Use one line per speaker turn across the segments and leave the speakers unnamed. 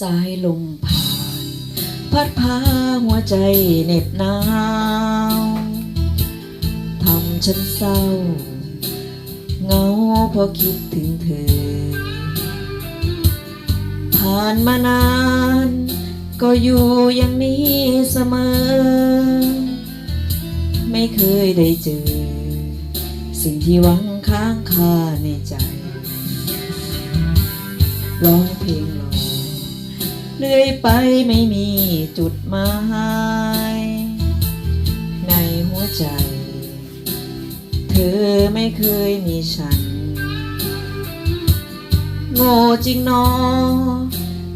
สายลมผ่าน พัดพาหัวใจเหน็บหนาวทำฉันเศร้าเหงาพราะคิดถึงเธอ ผ่านมานาน ก็อยู่อย่างนี้เสมอ ไม่เคยได้เจอ สิ่งที่หวังค้างคาในใจร้องเพลงรอ เรื่อยไปไม่มีจุดหมายในหัวใจ เธอไม่เคยมีฉัน โง่จริงนอ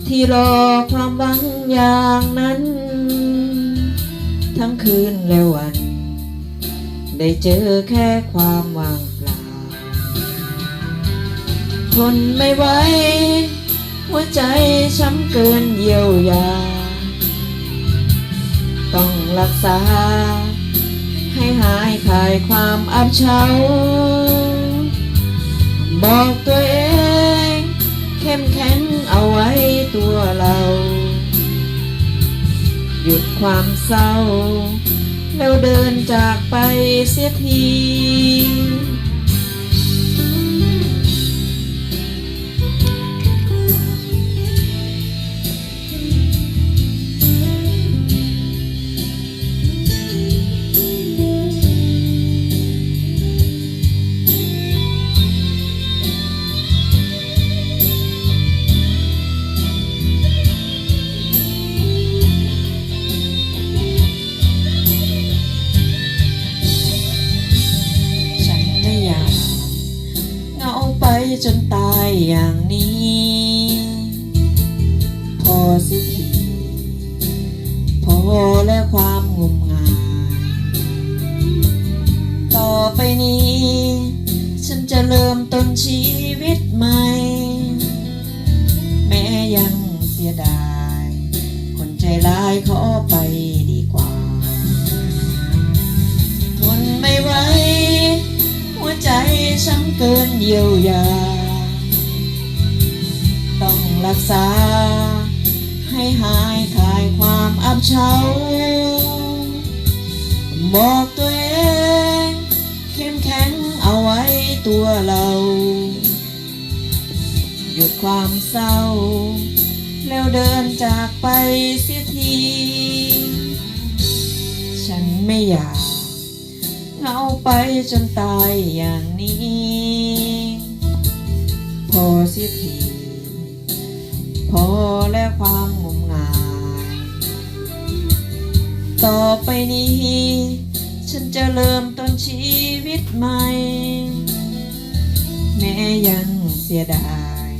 ที่รอความหวังอย่างนั้น ทั้งคืนและวัน ได้เจอแค่ความว่างเปล่า ทนไม่ไหว หัวใจช้ำเกินเยียวยา ต้องรักษา ให้หายคลายความอับเฉาบอกตัวเอง เข้มแข็งเอาไว้ตัวเรา หยุดความเศร้า แล้วเดินจากไปเสียที จนตายอย่างนี้ พอสิทีพอและความงมงาย ต่อไปนี้ ฉันจะเริ่มต้นชีวิตใหม่ เกินเยียวยา ต้องรักษา ให้หายคลายความอับเฉาบอกตัวเองเข้มแข็งเอาไว้ตัวเรา หยุดความเศร้า แล้วเดินจากไปเสี ไปจนตายอย่างนี้ พอเสิทีพอแล้วความงมงายต่อไปนี้ ฉันจะเริ่มต้นชีวิตใหม่ แม้ยังเสียดาย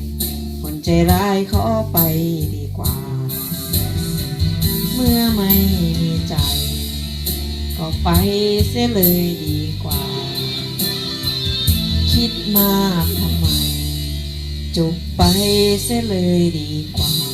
คนใจร้ายขอไปดีกว่า เมื่อไม่มีใจ ก็ไปเสียเลยดีกว่า คิดมากทำไม จบไปเสียเลยดีกว่า